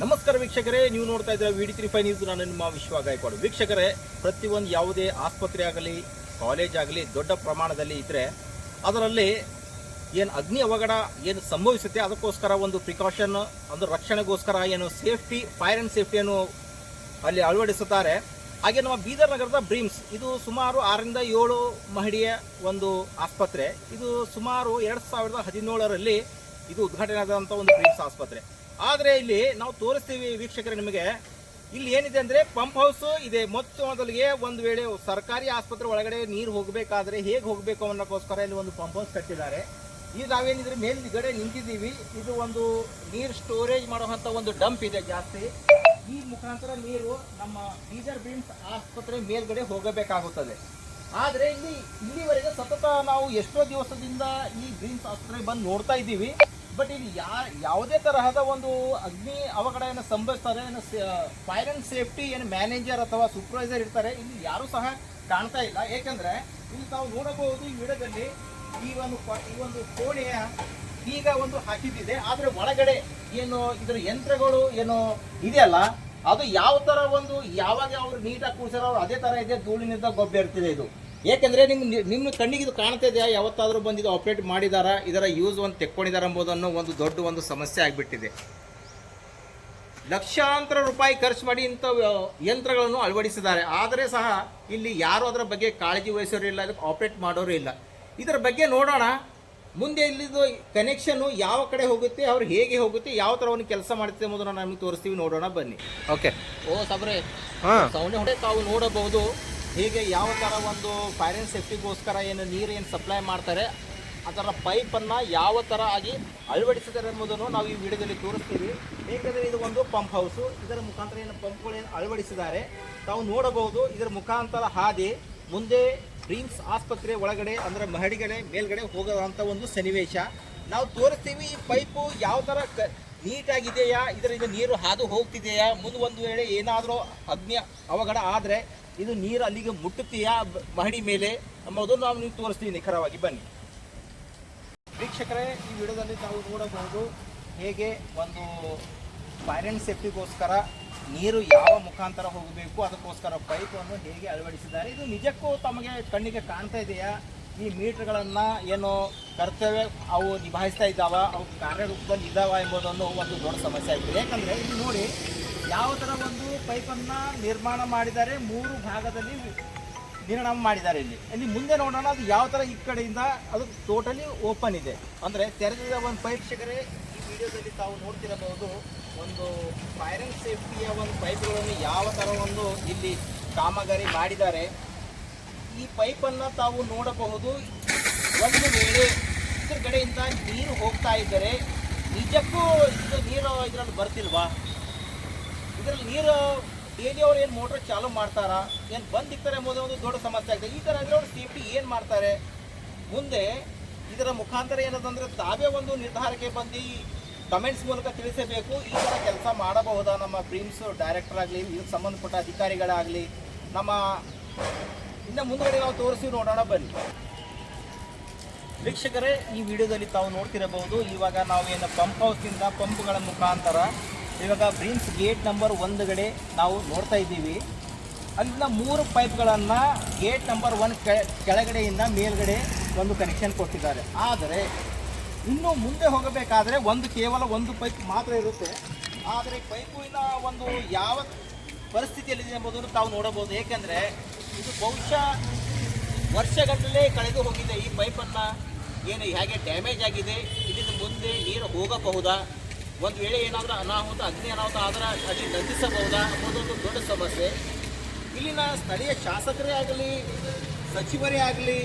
ನಮಸ್ಕಾರ ವೀಕ್ಷಕರೇ, ನೀವು ನೋಡ್ತಾ ಇದ್ದೀರಾ V D three five news ನಾನು ನಿಮ್ಮ ವಿಶ್ವ ಗಾಯಕ್ವಾಡ್. ವೀಕ್ಷಕರೇ, ಪ್ರತಿಯೊಂದು ಯಾವುದೇ ಆಸ್ಪತ್ರೆ ಆಗಲಿ ಕಾಲೇಜ್ ಆಗಲಿ, ದೊಡ್ಡ ಪ್ರಮಾಣದಲ್ಲಿ ಇದ್ದರೆ ಅದರಲ್ಲಿ ಏನು ಅಗ್ನಿ ಅವಘಡ ಏನು ಸಂಭವಿಸುತ್ತೆ, ಅದಕ್ಕೋಸ್ಕರ ಒಂದು ಪ್ರಿಕಾಷನ್ ಒಂದು ರಕ್ಷಣೆಗೋಸ್ಕರ ಏನು ಸೇಫ್ಟಿ ಫೈರ್ ಆ್ಯಂಡ್ ಸೇಫ್ಟಿಯನ್ನು ಅಲ್ಲಿ ಅಳವಡಿಸುತ್ತಾರೆ. ಹಾಗೆ ನಮ್ಮ ಬೀದರ್ ನಗರದ ಬ್ರೀಮ್ಸ್, ಇದು ಸುಮಾರು ಆರರಿಂದ ಏಳು ಮಹಡಿಯ ಒಂದು ಆಸ್ಪತ್ರೆ. ಇದು ಸುಮಾರು ಎರಡು ಸಾವಿರದ ಹದಿನೇಳರಲ್ಲಿ ಇದು ಉದ್ಘಾಟನೆ ಆದಂಥ ಒಂದು ಬ್ರೀಮ್ಸ್ ಆಸ್ಪತ್ರೆ. ಆದರೆ ಇಲ್ಲಿ ನಾವು ತೋರಿಸ್ತೀವಿ ವೀಕ್ಷಕರೇ ನಿಮಗೆ. ಇಲ್ಲಿ ಏನಿದೆ ಅಂದರೆ ಪಂಪ್ ಹೌಸ್ ಇದೆ. ಮೊತ್ತ ಮೊದಲಿಗೆ ಒಂದು ವೇಳೆ ಸರ್ಕಾರಿ ಆಸ್ಪತ್ರೆ ಒಳಗಡೆ ನೀರು ಹೋಗಬೇಕಾದ್ರೆ ಹೇಗೆ ಹೋಗಬೇಕು ಅನ್ನೋಕ್ಕೋಸ್ಕರ ಇಲ್ಲಿ ಒಂದು ಪಂಪ್ ಹೌಸ್ ಕಟ್ಟಿದ್ದಾರೆ. ಈಗ ನಾವೇನಿದ್ರೆ ಮೇಲ್ಗಡೆ ನಿಂತಿದ್ದೀವಿ. ಇದು ಒಂದು ನೀರು ಸ್ಟೋರೇಜ್ ಮಾಡುವಂಥ ಒಂದು ಡಂಪ್ ಇದೆ ಜಾಸ್ತಿ. ಈ ಮುಖಾಂತರ ನೀರು ನಮ್ಮ ಬೀದರ್ ಬೀಮ್ಸ್ ಆಸ್ಪತ್ರೆ ಮೇಲ್ಗಡೆ ಹೋಗಬೇಕಾಗುತ್ತದೆ. ಆದರೆ ಇಲ್ಲಿ ಇಲ್ಲಿವರೆಗೆ ಸತತ ನಾವು ಎಷ್ಟೋ ದಿವಸದಿಂದ ಈ ಬೀಮ್ಸ್ ಆಸ್ಪತ್ರೆ ಬಂದು ನೋಡ್ತಾ ಇದ್ದೀವಿ. ಬಟ್ ಇಲ್ಲಿ ಯಾ, ಯಾವುದೇ ತರಹದ ಒಂದು ಅಗ್ನಿ ಅವಘಡ ಏನು ಸಂಭವಿಸ್ತಾರೆ, ಏನು ಫೈರ್ ಆ್ಯಂಡ್ ಸೇಫ್ಟಿ ಏನು ಮ್ಯಾನೇಜರ್ ಅಥವಾ ಸೂಪರ್ವೈಸರ್ ಇರ್ತಾರೆ, ಇಲ್ಲಿ ಯಾರೂ ಸಹ ಕಾಣ್ತಾ ಇಲ್ಲ. ಏಕೆಂದರೆ ಇಲ್ಲಿ ತಾವು ನೋಡಬಹುದು ಈ ಗಿಡದಲ್ಲಿ ಈ ಒಂದು ಈ ಒಂದು ಕೋಣೆಯ ಈಗ ಒಂದು ಹಾಕಿದ್ದಿದೆ. ಆದರೆ ಒಳಗಡೆ ಏನು ಇದರ ಯಂತ್ರಗಳು ಏನು ಇದೆಯಲ್ಲ, ಅದು ಯಾವ ಥರ ಒಂದು ಯಾವಾಗ ಅವ್ರು ನೀಟಾಗಿ ಅವರು ಅದೇ ತರ ಇದೆ, ಧೂಳಿನಿಂದ ಗೊಬ್ಬೆ ಇರ್ತಿದೆ ಇದು. ಏಕೆಂದ್ರೆ ನಿಮ್ಮ ನಿಮ್ಮ ಕಣ್ಣಿಗೆ ಇದು ಕಾಣ್ತಾ ಇದೆಯಾ? ಯಾವತ್ತಾದರೂ ಬಂದಿದ್ದು ಆಪ್ರೇಟ್ ಮಾಡಿದಾರಾ? ಇದರ ಯೂಸ್ ಒಂದು ತೆಕ್ಕೊಂಡಿದ್ದಾರೆ ಎಂಬುದನ್ನು ಒಂದು ದೊಡ್ಡ ಒಂದು ಸಮಸ್ಯೆ ಆಗಿಬಿಟ್ಟಿದೆ. ಲಕ್ಷಾಂತರ ರೂಪಾಯಿ ಖರ್ಚು ಮಾಡಿ ಇಂಥ ಯಂತ್ರಗಳನ್ನು ಅಳವಡಿಸಿದ್ದಾರೆ. ಆದರೆ ಸಹ ಇಲ್ಲಿ ಯಾರು ಅದರ ಬಗ್ಗೆ ಕಾಳಜಿ ವಹಿಸೋರು ಇಲ್ಲ ಅದಕ್ಕೆ ಆಪ್ರೇಟ್ ಮಾಡೋರು ಇಲ್ಲ. ಇದರ ಬಗ್ಗೆ ನೋಡೋಣ. ಮುಂದೆ ಇಲ್ಲಿದು ಕನೆಕ್ಷನ್ನು ಯಾವ ಕಡೆ ಹೋಗುತ್ತೆ ಅವ್ರು ಹೇಗೆ ಹೋಗುತ್ತೆ ಯಾವ ಥರ ಒಂದು ಕೆಲಸ ಮಾಡುತ್ತೆ ಎಂಬುದನ್ನು ನಮಗೆ ತೋರಿಸ್ತೀವಿ. ನೋಡೋಣ ಬನ್ನಿ. ಓಕೆ ಓ ಸಬ್ರೆ ಸೌಂಡ್ ಹೊಡೆ ತಾವು ನೋಡಬಹುದು. ಹೀಗೆ ಯಾವ ಥರ ಒಂದು ಫೈರ್ ಆ್ಯಂಡ್ ಸೇಫ್ಟಿಗೋಸ್ಕರ ಏನು ನೀರು ಏನು ಸಪ್ಲೈ ಮಾಡ್ತಾರೆ ಅದರ ಪೈಪನ್ನು ಯಾವ ಥರ ಆಗಿ ಅಳವಡಿಸಿದ್ದಾರೆ ಎಂಬುದನ್ನು ನಾವು ಈ ವಿಡಿಯೋದಲ್ಲಿ ತೋರಿಸ್ತೀವಿ. ಏಕೆಂದರೆ ಇದು ಒಂದು ಪಂಪ್ ಹೌಸು ಇದರ ಮುಖಾಂತರ ಏನು ಪಂಪ್ಗಳು ಏನು ಅಳವಡಿಸಿದ್ದಾರೆ, ತಾವು ನೋಡಬಹುದು. ಇದರ ಮುಖಾಂತರ ಹಾದಿ ಮುಂದೆ ಡ್ರೀಮ್ಸ್ ಆಸ್ಪತ್ರೆ ಒಳಗಡೆ, ಅಂದರೆ ಮಹಡಿಗಡೆ, ಮೇಲ್ಗಡೆ ಹೋಗೋದಂಥ ಒಂದು ಸನ್ನಿವೇಶ. ನಾವು ತೋರಿಸ್ತೀವಿ ಈ ಪೈಪು ಯಾವ ಥರ ಕ ನೀಟಾಗಿದೆಯಾ, ಇದರಿಂದ ನೀರು ಹಾದು ಹೋಗ್ತಿದೆಯಾ, ಮುಂದೆ ಒಂದು ವೇಳೆ ಏನಾದರೂ ಅಗ್ನಿ ಅವಘಡ ಆದರೆ ಇದು ನೀರು ಅಲ್ಲಿಗೆ ಮುಟ್ಟುತ್ತೀಯಾ? ಮಹಡಿ ಮೇಲೆ. ಅನ್ನೋದನ್ನು ನಾವು ನೀವು ತೋರಿಸ್ತೀವಿ ನಿಖರವಾಗಿ. ಬನ್ನಿ. ವೀಕ್ಷಕರೇ, ಈ ವಿಡಿಯೋದಲ್ಲಿ ತಾವು ನೋಡಬಹುದು ಹೇಗೆ ಒಂದು ಫೈರ್ ಆ್ಯಂಡ್ ಸೇಫ್ಟಿಗೋಸ್ಕರ ನೀರು ಯಾವ ಮುಖಾಂತರ ಹೋಗಬೇಕು, ಅದಕ್ಕೋಸ್ಕರ ಪೈಪನ್ನು ಹೇಗೆ ಅಳವಡಿಸಿದ್ದಾರೆ. ಇದು ನಿಜಕ್ಕೂ ತಮಗೆ ಕಣ್ಣಿಗೆ ಕಾಣ್ತಾ ಇದೆಯಾ? ಈ ಮೀಟರ್ಗಳನ್ನು ಏನು ಕರ್ತವ್ಯ ಅವು ನಿಭಾಯಿಸ್ತಾ ಇದ್ದಾವ? ಅವು ಕಾರ್ಯರೂಪದಲ್ಲಿ ಇದ್ದಾವ ಎಂಬುದನ್ನು ಒಂದು ದೊಡ್ಡ ಸಮಸ್ಯೆ ಆಗಿದೆ. ಯಾಕಂದರೆ ಇಲ್ಲಿ ನೋಡಿ ಯಾವ ಥರ ಒಂದು ಪೈಪನ್ನು ನಿರ್ಮಾಣ ಮಾಡಿದ್ದಾರೆ, ಮೂರು ಭಾಗದಲ್ಲಿ ನಿರ್ಮಾಣ ಮಾಡಿದ್ದಾರೆ ಇಲ್ಲಿ. ಇಲ್ಲಿ ಮುಂದೆ ನೋಡೋಣ, ಅದು ಯಾವ ಥರ ಈ ಕಡೆಯಿಂದ ಅದು ಟೋಟಲಿ ಓಪನ್ ಇದೆ. ಅಂದರೆ ತೆರೆದಿದ ಒಂದು ಪೈಪ್ ಶಿಖರೆ ಈ ವಿಡಿಯೋದಲ್ಲಿ ತಾವು ನೋಡ್ತಿರಬಹುದು, ಒಂದು ಫೈರ್ ಆ್ಯಂಡ್ ಸೇಫ್ಟಿಯ ಒಂದು ಪೈಪ್ಗಳನ್ನು ಯಾವ ಥರ ಒಂದು ಇಲ್ಲಿ ಕಾಮಗಾರಿ ಮಾಡಿದ್ದಾರೆ. ಈ ಪೈಪನ್ನು ತಾವು ನೋಡಬಹುದು, ಒಂದು ವೇಳೆ ಇದ್ರ ಕಡೆಯಿಂದ ನೀರು ಹೋಗ್ತಾ ಇದ್ದರೆ, ನಿಜಕ್ಕೂ ಇದು ನೀರು ಇದರಲ್ಲಿ ಬರ್ತಿಲ್ವಾ ಇದರಲ್ಲಿ ನೀರು ಡೈಲಿ ಅವರು ಏನು ಮೋಟ್ರ್ ಚಾಲೂ ಮಾಡ್ತಾರಾ, ಏನು ಬಂದ್ ಇಕ್ತಾರೆ ಒಂದು ದೊಡ್ಡ ಸಮಸ್ಯೆ ಆಗಿದೆ ಈ ಥರ ಅಂದರೆ ಅವ್ರು ಸೇಫ್ಟಿ ಏನು ಮಾಡ್ತಾರೆ? ಮುಂದೆ ಇದರ ಮುಖಾಂತರ ಏನದಂದರೆ ತಾವೇ ಒಂದು ನಿರ್ಧಾರಕ್ಕೆ ಬಂದು ಕಮೆಂಟ್ಸ್ ಮೂಲಕ ತಿಳಿಸಬೇಕು. ಈ ಥರ ಕೆಲಸ ಮಾಡಬಹುದಾ? ನಮ್ಮ ಪ್ರೀಮ್ಸ್ ಡೈರೆಕ್ಟರ್ ಆಗಲಿ ಇದಕ್ಕೆ ಸಂಬಂಧಪಟ್ಟ ಅಧಿಕಾರಿಗಳಾಗಲಿ, ನಮ್ಮ ಇನ್ನು ಮುಂದುವರೆ ನಾವು ತೋರಿಸಿ ನೋಡೋಣ, ಬನ್ನಿ. ವೀಕ್ಷಕರೇ, ಈ ವಿಡಿಯೋದಲ್ಲಿ ತಾವು ನೋಡ್ತಿರಬಹುದು, ಇವಾಗ ನಾವು ಏನು ಪಂಪ್ ಹೌಸಿಂದ ಪಂಪ್ಗಳ ಮುಖಾಂತರ ಇವಾಗ ಬ್ರಿನ್ಸ್ ಗೇಟ್ ನಂಬರ್ ಒಂದುಗಡೆ ನಾವು ನೋಡ್ತಾ ಇದ್ದೀವಿ. ಅಲ್ಲಿನ ಮೂರು ಪೈಪ್ಗಳನ್ನು ಗೇಟ್ ನಂಬರ್ ಒನ್ ಕೆಳಗಡೆಯಿಂದ ಮೇಲ್ಗಡೆ ಒಂದು ಕನೆಕ್ಷನ್ ಕೊಟ್ಟಿದ್ದಾರೆ. ಆದರೆ, ಇನ್ನೂ ಮುಂದೆ ಹೋಗಬೇಕಾದ್ರೆ ಒಂದು ಕೇವಲ ಒಂದು ಪೈಪ್ ಮಾತ್ರ ಇರುತ್ತೆ. ಆದರೆ ಪೈಪಿನ ಒಂದು ಯಾವ ಪರಿಸ್ಥಿತಿಯಲ್ಲಿದೆ ಎಂಬುದನ್ನು ತಾವು ನೋಡಬಹುದು. ಏಕೆಂದರೆ ಇದು ಬಹುಶಃ ವರ್ಷಗಟ್ಟಲೆ ಕಳೆದು ಹೋಗಿದೆ. ಈ ಪೈಪನ್ನು ಏನು ಹೇಗೆ ಡ್ಯಾಮೇಜ್ ಆಗಿದೆ ಇದರ ಮುಂದೆ ನೀರು ಹೋಗಬಹುದಾ? ಒಂದು ವೇಳೆ ಏನಾದರೂ ಅನಾಹುತ, ಅಗ್ನಿ ಅನಾಹುತ ಆದರೆ ಅಲ್ಲಿ ನಂದಿಸಬಹುದಾ ಅನ್ನೋದೊಂದು ದೊಡ್ಡ ಸಮಸ್ಯೆ. ಇಲ್ಲಿನ ಸ್ಥಳೀಯ ಶಾಸಕರೇ ಆಗಲಿ, ಸಚಿವರೇ ಆಗಲಿ,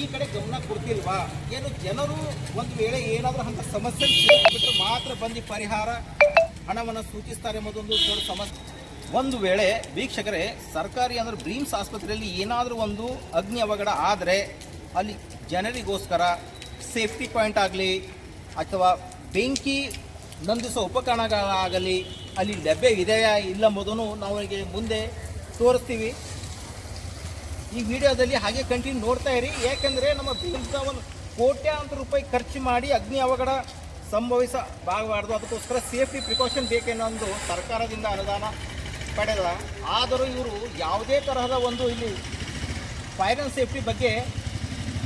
ಈ ಕಡೆ ಗಮನ ಕೊಡ್ತಿಲ್ವಾ? ಏನು ಜನರು ಒಂದು ವೇಳೆ ಏನಾದರೂ ಅಂತ ಸಮಸ್ಯೆ ಬಿಟ್ಟರೆ ಮಾತ್ರ ಬಂದು ಪರಿಹಾರ ಹಣವನ್ನು ಸೂಚಿಸ್ತಾರೆ ಎಂಬುದೊಂದು ದೊಡ್ಡ ಸಮಸ್ಯೆ. ಒಂದು ವೇಳೆ ವೀಕ್ಷಕರೇ, ಸರ್ಕಾರಿ ಅಂದರೆ ಬ್ರೀಮ್ಸ್ ಆಸ್ಪತ್ರೆಯಲ್ಲಿ ಏನಾದರೂ ಒಂದು ಅಗ್ನಿ ಅವಘಡ ಆದರೆ ಅಲ್ಲಿ ಜನರಿಗೋಸ್ಕರ ಸೇಫ್ಟಿ ಪಾಯಿಂಟ್ ಆಗಲಿ ಅಥವಾ ಬೆಂಕಿ ನಂದಿಸುವ ಉಪಕರಣಗಳಾಗಲಿ ಅಲ್ಲಿ ಲಭ್ಯವಿದೆಯಾ ಇಲ್ಲ ಎಂಬುದನ್ನು ನಾವು ಅವರಿಗೆ ಮುಂದೆ ತೋರಿಸ್ತೀವಿ. ಈ ವಿಡಿಯೋದಲ್ಲಿ ಹಾಗೆ ಕಂಟಿನ್ಯೂ ನೋಡ್ತಾ ಇರಿ. ಯಾಕೆಂದರೆ ನಮ್ಮ ಒಂದು ಕೋಟ್ಯಾಂತರ ರೂಪಾಯಿ ಖರ್ಚು ಮಾಡಿ ಅಗ್ನಿ ಅವಘಡ ಸಂಭವಿಸಬಾರಬಾರ್ದು ಅದಕ್ಕೋಸ್ಕರ ಸೇಫ್ಟಿ ಪ್ರಿಕಾಷನ್ ಬೇಕೆನ್ನೊಂದು ಸರ್ಕಾರದಿಂದ ಅನುದಾನ ಪಡೆದ. ಆದರೂ ಇವರು ಯಾವುದೇ ತರಹದ ಒಂದು ಇಲ್ಲಿ ಫೈರ್ ಆ್ಯಂಡ್ ಸೇಫ್ಟಿ ಬಗ್ಗೆ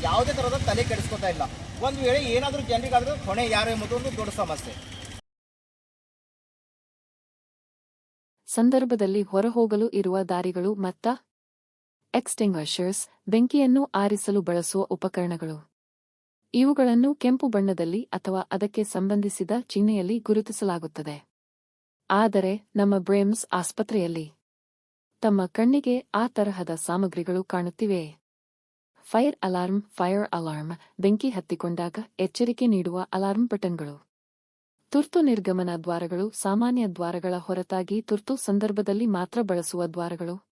ಯಾವುದೇ ಥರದ ತಲೆ ಕೆಡಿಸ್ಕೊತಾ ಇಲ್ಲ. ಒಂದು ವೇಳೆ ಏನಾದರೂ ಜನರಿಗಾದರೂ ಹೊಣೆ ಯಾರು ಎಂಬುದು ಒಂದು ದೊಡ್ಡ ಸಮಸ್ಯೆ. ಸಂದರ್ಭದಲ್ಲಿ ಹೊರಹೋಗಲು ಇರುವ ದಾರಿಗಳು ಮತ್ತ ಎಕ್ಸ್ಟಿಂಗ್ವಿಷರ್ಸ್ ಬೆಂಕಿಯನ್ನು ಆರಿಸಲು ಬಳಸುವ ಉಪಕರಣಗಳು. ಇವುಗಳನ್ನು ಕೆಂಪು ಬಣ್ಣದಲ್ಲಿ ಅಥವಾ ಅದಕ್ಕೆ ಸಂಬಂಧಿಸಿದ ಚಿಹ್ನೆಯಲ್ಲಿ ಗುರುತಿಸಲಾಗುತ್ತದೆ. ಆದರೆ ನಮ್ಮ ಬ್ರೇಮ್ಸ್ ಆಸ್ಪತ್ರೆಯಲ್ಲಿ ತಮ್ಮ ಕಣ್ಣಿಗೆ ಆ ತರಹದ ಸಾಮಗ್ರಿಗಳು ಕಾಣುತ್ತಿವೆಯೇ ಫೈರ್ ಅಲಾರ್ಮ್ ಫೈರ್ ಅಲಾರ್ಮ್, ಬೆಂಕಿ ಹತ್ತಿಕೊಂಡಾಗ ಎಚ್ಚರಿಕೆ ನೀಡುವ ಅಲಾರ್ಮ್ ಬಟನ್ಗಳು. ತುರ್ತು ನಿರ್ಗಮನ ದ್ವಾರಗಳು, ಸಾಮಾನ್ಯ ದ್ವಾರಗಳ ಹೊರತಾಗಿ ತುರ್ತು ಸಂದರ್ಭದಲ್ಲಿ ಮಾತ್ರ ಬಳಸುವ ದ್ವಾರಗಳು.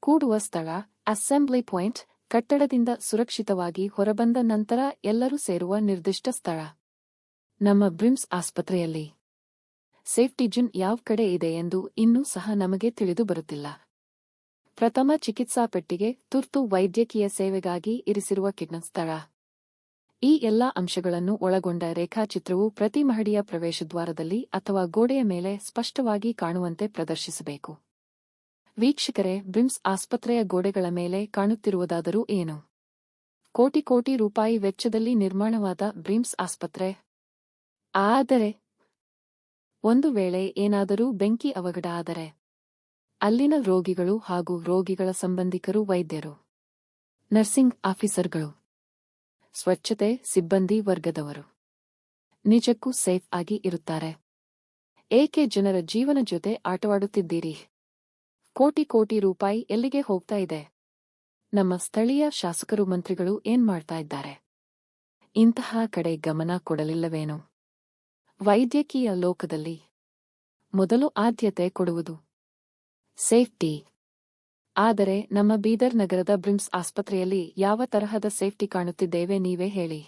ಕೂಡುವ ಸ್ಥಳ, ಅಸೆಂಬ್ಲಿ ಪಾಯಿಂಟ್, ಕಟ್ಟಡದಿಂದ ಸುರಕ್ಷಿತವಾಗಿ ಹೊರಬಂದ ನಂತರ ಎಲ್ಲರೂ ಸೇರುವ ನಿರ್ದಿಷ್ಟ ಸ್ಥಳ. ನಮ್ಮ ಬ್ರಿಮ್ಸ್ ಆಸ್ಪತ್ರೆಯಲ್ಲಿ. ಸೇಫ್ಟಿ ಜಿನ್ ಯಾವ ಕಡೆ ಇದೆ ಎಂದು ಇನ್ನೂ ಸಹ ನಮಗೆ ತಿಳಿದು ಬರುತ್ತಿಲ್ಲ. ಪ್ರಥಮ ಚಿಕಿತ್ಸಾ ಪೆಟ್ಟಿಗೆ ತುರ್ತು ವೈದ್ಯಕೀಯ ಸೇವೆಗಾಗಿ ಇರಿಸಿರುವ ಕಿಡ್ನ ಸ್ಥಳ. ಈ ಎಲ್ಲಾ ಅಂಶಗಳನ್ನು ಒಳಗೊಂಡ ರೇಖಾಚಿತ್ರವು ಪ್ರತಿ ಮಹಡಿಯ ಪ್ರವೇಶದ್ವಾರದಲ್ಲಿ ಅಥವಾ ಗೋಡೆಯ ಮೇಲೆ ಸ್ಪಷ್ಟವಾಗಿ ಕಾಣುವಂತೆ ಪ್ರದರ್ಶಿಸಬೇಕು. ವೀಕ್ಷಕರೇ, ಬ್ರಿಮ್ಸ್ ಆಸ್ಪತ್ರೆಯ ಗೋಡೆಗಳ ಮೇಲೆ ಕಾಣುತ್ತಿರುವುದಾದರೂ ಏನು? ಕೋಟಿ ಕೋಟಿ ರೂಪಾಯಿ ವೆಚ್ಚದಲ್ಲಿ ನಿರ್ಮಾಣವಾದ ಬ್ರಿಮ್ಸ್ ಆಸ್ಪತ್ರೆ. ಆದರೆ, ಒಂದು ವೇಳೆ ಏನಾದರೂ ಬೆಂಕಿ ಅವಘಡ ಆದರೆ. ಅಲ್ಲಿನ ರೋಗಿಗಳು ಹಾಗೂ ರೋಗಿಗಳ ಸಂಬಂಧಿಕರು ವೈದ್ಯರು, ನರ್ಸಿಂಗ್ ಆಫೀಸರ್ಗಳು, ಸ್ವಚ್ಛತೆ ಸಿಬ್ಬಂದಿ ವರ್ಗದವರು ನಿಜಕ್ಕೂ ಸೇಫ್ ಆಗಿ ಇರುತ್ತಾರೆ. ಏಕೆ ಜನರ ಜೀವನ ಜೊತೆ ಆಟವಾಡುತ್ತಿದ್ದೀರಿ? ಕೋಟಿ ಕೋಟಿ ರೂಪಾಯಿ ಎಲ್ಲಿಗೆ ಹೋಗ್ತಾ ಇದೆ? ನಮ್ಮ ಸ್ಥಳೀಯ ಶಾಸಕರು ಮಂತ್ರಿಗಳು ಏನ್ ಮಾಡ್ತಾ ಇದ್ದಾರೆ? ಇಂತಹ ಕಡೆ ಗಮನ ಕೊಡಲಿಲ್ಲವೇನು? ವೈದ್ಯಕೀಯ ಲೋಕದಲ್ಲಿ ಮೊದಲು ಆದ್ಯತೆ ಕೊಡುವುದು ಸೇಫ್ಟಿ. ಆದರೆ ನಮ್ಮ ಬೀದರ್ ನಗರದ ಬ್ರಿಮ್ಸ್ ಆಸ್ಪತ್ರೆಯಲ್ಲಿ ಯಾವ ತರಹದ ಸೇಫ್ಟಿ ಕಾಣುತ್ತಿದ್ದೇವೆ ನೀವೇ ಹೇಳಿ.